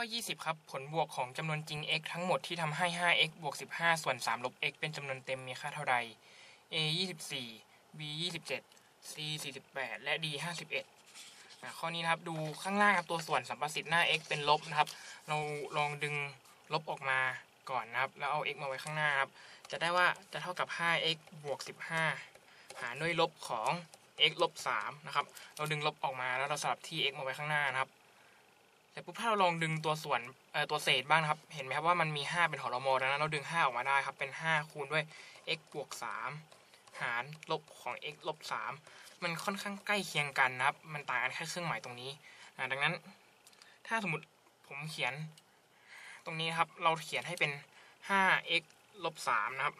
ข้อ 20 ครับ ผลบวกของจำนวนจริง x ทั้งหมดที่ทำให้ 5x บวก 15 ส่วน 3 ลบ x เป็นจำนวนเต็มมีค่าเท่าใด a 24 b 27 c 48 และ d 51ข้อนี้นะครับ ดูข้างล่างครับตัวส่วนสัมประสิทธิ์หน้า x เป็นลบนะครับ เราลองดึงลบออกมาก่อนนะครับ แล้วเอา x มาไว้ข้างหน้าครับ จะได้ว่าจะเท่ากับ 5x บวก 15 หารด้วยลบของ x ลบ3นะครับ เราดึงลบออกมาแล้วเราสลับที่ x มาไว้ข้างหน้านะครับ เสร็จปุ๊บถ้าเราลองดึงตัวส่วนตัวเศษบ้างนะครับ เห็นไหมครับว่ามันมี 5 เป็นหอรมอดังนั้นเราดึง 5 ออกมาได้ครับ เป็น 5 คูณด้วย x บวก 3 หารลบของ x ลบ 3 มันค่อนข้างใกล้เคียงกันนะครับ มันต่างกันแค่เครื่องหมายตรงนี้ ดังนั้นถ้าสมมติผมเขียนตรงนี้ครับ เราเขียนให้เป็น 5x ลบ 3 นะครับ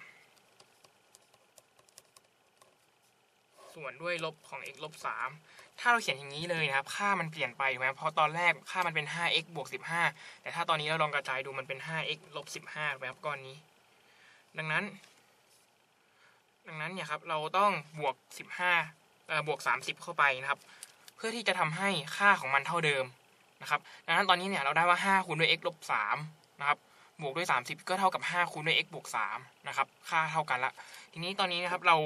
ส่วนด้วยลบของ x ลบ3ถ้าเราเขียนอย่างนี้เลยนะครับ ค่ามันเปลี่ยนไปถูกไหมเพราะตอนแรกค่ามันเป็น 5x บวก15 แต่ถ้าตอนนี้เราลองกระจายดูมันเป็น 5x ลบ15ถูกไหมครับก้อนนี้ ดังนั้น ดังนั้นเนี่ยครับเราต้องบวก 15เอ่อบวก 30 เข้าไปนะครับ เพื่อที่จะทำให้ค่าของมันเท่าเดิมนะครับ ดังนั้นตอนนี้เนี่ยเราได้ว่า 5คูณด้วย x ลบ3นะครับบวกด้วย 30 ก็เท่ากับ 5คูณด้วย x บวก3นะครับ ค่าเท่ากันละ ทีนี้ตอนนี้นะครับเรา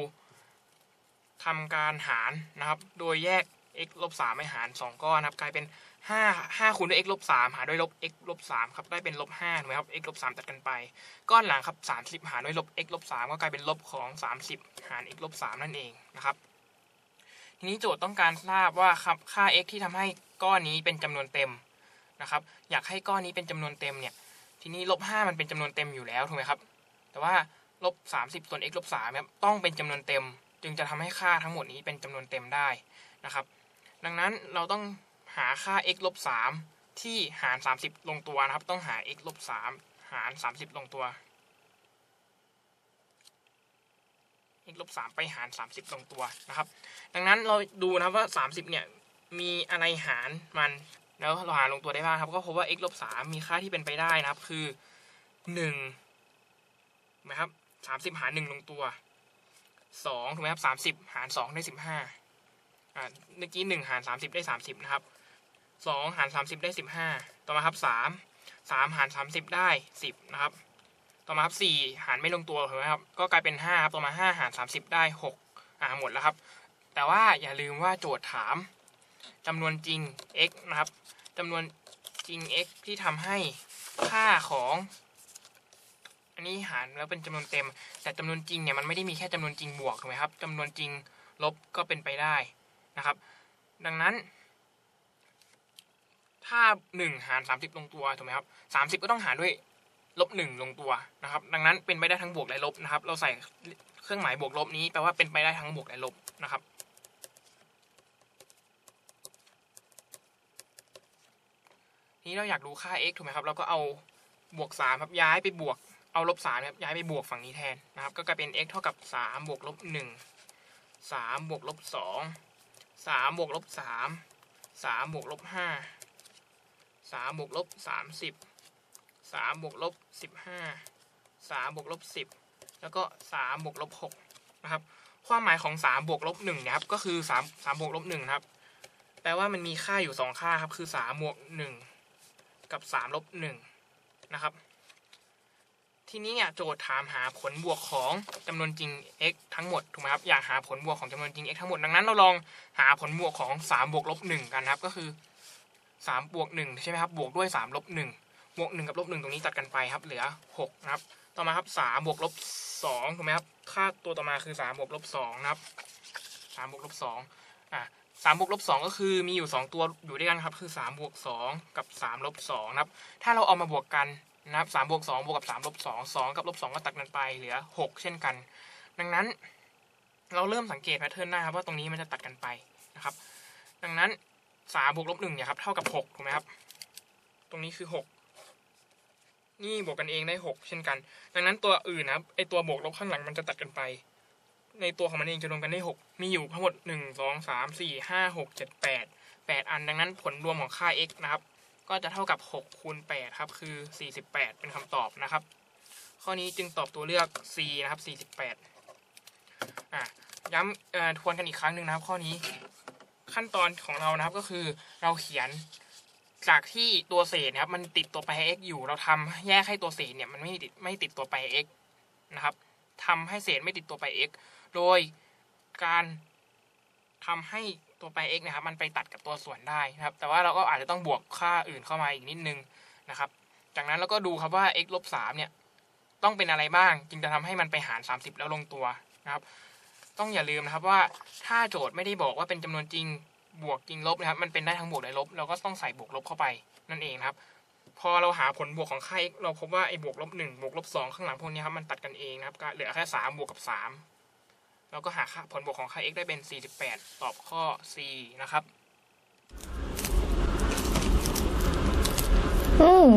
ทำการหารนะครับ โดยแยก x ลบ3ไปหาร 2 ก้อนนะครับ กลายเป็น 5 5คูณด้วย x ลบ3หารด้วยลบ x ลบ3ครับ ได้เป็นลบ5ถูกไหมครับ x ลบ3ตัดกันไป ก้อนหลังครับ30หารด้วยลบ x ลบ3ก็กลายเป็นลบของ30หาร x ลบ3นั่นเองนะครับ ทีนี้โจทย์ต้องการทราบว่าครับค่า x ที่ทำให้ก้อนนี้เป็นจำนวนเต็มนะครับ อยากให้ก้อนนี้เป็นจำนวนเต็มเนี่ย ทีนี้ลบ5มันเป็นจำนวนเต็มอยู่แล้วถูกไหมครับ แต่ว่าลบ30ส่วน x ลบ3ครับ ต้องเป็นจำนวนเต็ม จึงจะทำให้ค่าทั้งหมดนี้เป็นจำนวนเต็มได้นะครับ ดังนั้นเราต้องหาค่า x ลบ3ที่หาร 30 ลงตัวนะครับ ต้องหา x ลบ3หาร 30 ลงตัว x ลบ3ไปหาร 30 ลงตัวนะครับ ดังนั้นเราดูนะครับว่า 30 เนี่ย มีอะไรหารมันแล้วเราหารลงตัวได้บ้างครับ ก็พบว่า x ลบ3มีค่าที่เป็นไปได้นะครับ คือ1นะครับ30 หาร 1 ลงตัว 2ถูกไหมครับ30หาร2ได้15อ่าเมื่อกี้1หาร30ได้30นะครับ2หาร30ได้15ต่อมาครับ3 3หาร30ได้10นะครับ ต่อมาครับ4หารไม่ลงตัวถูกไหมครับ ก็กลายเป็น5ครับต่อมา5หาร30ได้6อ่าหมดแล้วครับ แต่ว่าอย่าลืมว่าโจทย์ถามจำนวนจริง x นะครับจำนวนจริง x ที่ทำให้ค่าของ อันนี้หารแล้วเป็นจำนวนเต็ม แต่จำนวนจริงเนี่ยมันไม่ได้มีแค่จำนวนจริงบวกถูกไหมครับจำนวนจริงลบก็เป็นไปได้นะครับ ดังนั้น ถ้า 1 หาร 30 ลงตัวถูกไหมครับ 30 ก็ต้องหารด้วยลบ1ลงตัวนะครับ ดังนั้นเป็นไปได้ทั้งบวกและลบนะครับ เราใส่เครื่องหมายบวกลบนี้แปลว่าเป็นไปได้ทั้งบวกและลบนะครับนี้เราอยากรู้ค่า x ถูกไหมครับ เราก็เอาบวก3ครับย้ายไปบวก เอาลบ3ครับย้ายไปบวกฝั่งนี้แทนนะครับ ก็กลายเป็น x เท่ากับ3บวกลบ1 3บวกลบ2 3บวกลบ3 3บวกลบ5 3บวกลบ30 3บวกลบ15 3บวกลบ10แล้วก็3บวกลบ6นะครับความหมายของ3บวกลบ1นะครับก็คือ3 3บวกลบ1นะครับ แปลว่ามันมีค่าอยู่2ค่าครับคือ3บวก1กับ3ลบ1นะครับ ทีนี้เนี่ยโจทย์ถามหาผลบวกของจำนวนจริง x ทั้งหมดถูกไหมครับอยากหาผลบวกของจำนวนจริง x ทั้งหมดดังนั้นเราลองหาผลบวกของ3บวกลบ1กันนะครับก็คือ3บวก1ใช่ไหมครับบวกด้วย3ลบ1บวก1กับลบ1ตรงนี้ตัดกันไปครับเหลือ6นะครับต่อมาครับ3บวกลบ2ถูกไหมครับค่าตัวต่อมาคือ3บวกลบ2นะครับ3บวกลบ2อะ3บวกลบ2ก็คือมีอยู่2ตัวอยู่ด้วยกันครับ คือ3บวก2กับ3ลบ2นะครับ ถ้าเราเอามาบวกกัน นะครับ3บวก2บวกกับ3ลบ2 2กับลบ2ก็ตัดกันไปเหลือ6เช่นกัน ดังนั้นเราเริ่มสังเกตแพทเทิร์นได้ครับว่าตรงนี้มันจะตัดกันไปนะครับ ดังนั้น3บวกลบ1เนี่ยครับเท่ากับ6ถูกไหมครับ ตรงนี้คือ6นี่บวกกันเองได้6เช่นกัน ดังนั้นตัวอื่นนะครับไอตัวบวกลบข้างหลังมันจะตัดกันไป ในตัวของมันเองจะรวมกันได้6มีอยู่ทั้งหมด1 2 3 4 5 6 7 8 8อัน ดังนั้นผลรวมของค่า x นะครับ ก็จะเท่ากับ6คูณ8ครับคือ 48 เป็นคำตอบนะครับ ข้อนี้จึงตอบตัวเลือก C นะครับ 48อะย้ำทวนกันอีกครั้งหนึ่งนะครับข้อนี้ ขั้นตอนของเรานะครับก็คือเราเขียนจากที่ตัวเศษนะครับมันติดตัวไป x อยู่เราทำแยกให้ตัวเศษเนี่ยมันไม่ติดไม่ติดตัวไป x นะครับทำให้เศษไม่ติดตัวไป x โดยการทำให้ ตัวไป x นะครับมันไปตัดกับตัวส่วนได้นะครับ แต่ว่าเราก็อาจจะต้องบวกค่าอื่นเข้ามาอีกนิดนึงนะครับ จากนั้นเราก็ดูครับว่า x ลบสเนี่ยต้องเป็นอะไรบ้างจึงจะทำให้มันไปหาร 30 แล้วลงตัวนะครับ ต้องอย่าลืมนะครับว่าถ้าโจทย์ไม่ได้บอกว่าเป็นจำนวนจริงบวกจริงลบนะครับ มันเป็นได้ทั้งบวกและลบ เราก็ต้องใส่บวกลบเข้าไปนั่นเองครับ พอเราหาผลบวกของค่า x เราพบว่าไอ้บวกลบหบวกลบสข้างหลังพวกนี้ครับมันตัดกันเองนะครับเหลือแค่สามบวกกับสาม เราก็หาค่าผลบวกของค่า x ได้เป็น 48 ตอบข้อ C นะครับ อืม